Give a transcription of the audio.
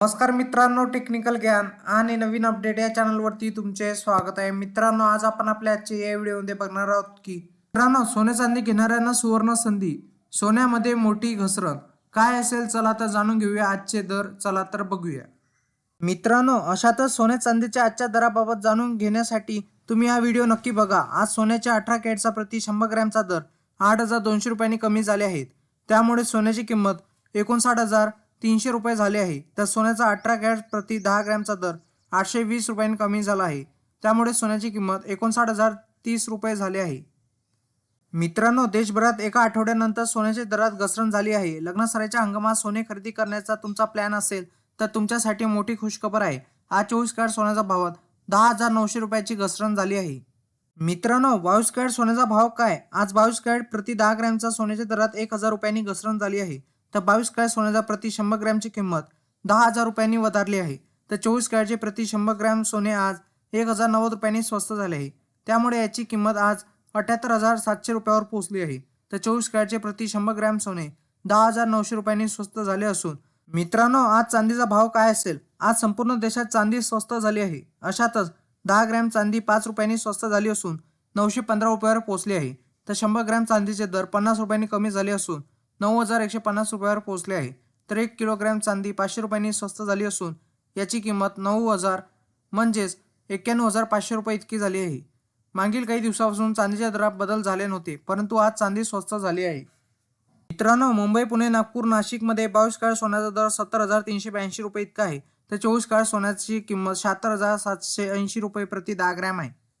नमस्कार मित्रांनो टेक्निकल ज्ञान आणि नवीन अपडेट या चॅनलवरती तुमचे स्वागत आहे. मित्रांनो आज आपण आपल्या आजच्या या व्हिडिओमध्ये बघणार आहोत की मित्रांनो सोने चांदी घेणाऱ्यांना सुवर्ण संधी सोन्यामध्ये मोठी घसरण. काय असेल चला तर जाणून घेऊया. आजचे दर चला तर बघूया. मित्रांनो अशातच सोने चांदीच्या आजच्या दराबाबत जाणून घेण्यासाठी तुम्ही हा व्हिडिओ नक्की बघा. आज सोन्याच्या अठरा कॅटचा प्रति शंभर ग्रॅमचा दर आठ हजार दोनशे रुपयांनी कमी झाले आहेत. त्यामुळे सोन्याची किंमत एकोणसाठ हजार तीनशे रुपये झाले आहे. तर सोन्याचा अठरा कॅरेट प्रति दहा ग्रॅमचा दर आठशे वीस रुपयांनी कमी झाला आहे. त्यामुळे सोन्याची किंमत एकोणसाठ हजार तीस रुपये झाली आहे. मित्रांनो देशभरात एका आठवड्यानंतर सोन्याच्या दरात घसरण झाली आहे. लग्नसराच्या हंगामात सोने खरेदी करण्याचा तुमचा प्लॅन असेल तर तुमच्यासाठी मोठी खुशखबर आहे. आज चोवीस कॅरेट सोन्याचा भावात दहा हजार नऊशे रुपयाची घसरण झाली आहे. मित्रांनो बावीस कॅरेट सोन्याचा भाव काय? आज बावीस कॅरेट प्रति दहा ग्रॅमचा सोन्याच्या दरात एक हजार रुपयांनी घसरण झाली आहे. तर बावीस कॅरेट सोन्याचा प्रति शंभर ग्रॅमची किंमत दहा हजार रुपयांनी वधारली आहे. तर चोवीस कॅरेटचे प्रति शंभर ग्रॅम सोने आज एक हजार नव्वद रुपयांनी स्वस्त झाले आहे. त्यामुळे याची किंमत आज अठ्याहत्तर हजार सातशे रुपयावर पोहोचली आहे. तर चोवीस कॅरेटचे प्रति शंभर ग्रॅम सोने दहा हजार नऊशे रुपयांनी स्वस्त झाले असून मित्रांनो आज चांदीचा भाव काय असेल? आज संपूर्ण देशात चांदी स्वस्त झाली आहे. अशातच दहा ग्रॅम चांदी पाच रुपयांनी स्वस्त झाली असून नऊशे पंधरा रुपयावर पोहोचली आहे. तर शंभर ग्रॅम चांदीचे दर पन्नास रुपयांनी कमी झाले असून नऊ हजार एकशे पन्नास रुपयावर पोहोचले आहे. तर एक किलोग्रॅम चांदी पाचशे रुपयांनी स्वस्त झाली असून याची किंमत नऊ हजार म्हणजेच एक्क्याण्णव हजार पाचशे रुपये इतकी झाली आहे. मागील काही दिवसापासून चांदीच्या दरात बदल झाले नव्हते परंतु आज चांदी स्वस्त झाली आहे. मित्रांनो मुंबई पुणे नागपूर नाशिकमध्ये बावीस काळ सोन्याचा दर सत्तर हजार तीनशे ब्याऐंशी रुपये इतका आहे. तर चोवीस काळ सोन्याची किंमत शहात्तर हजार सातशे ऐंशी रुपये प्रति दहा ग्रॅम आहे.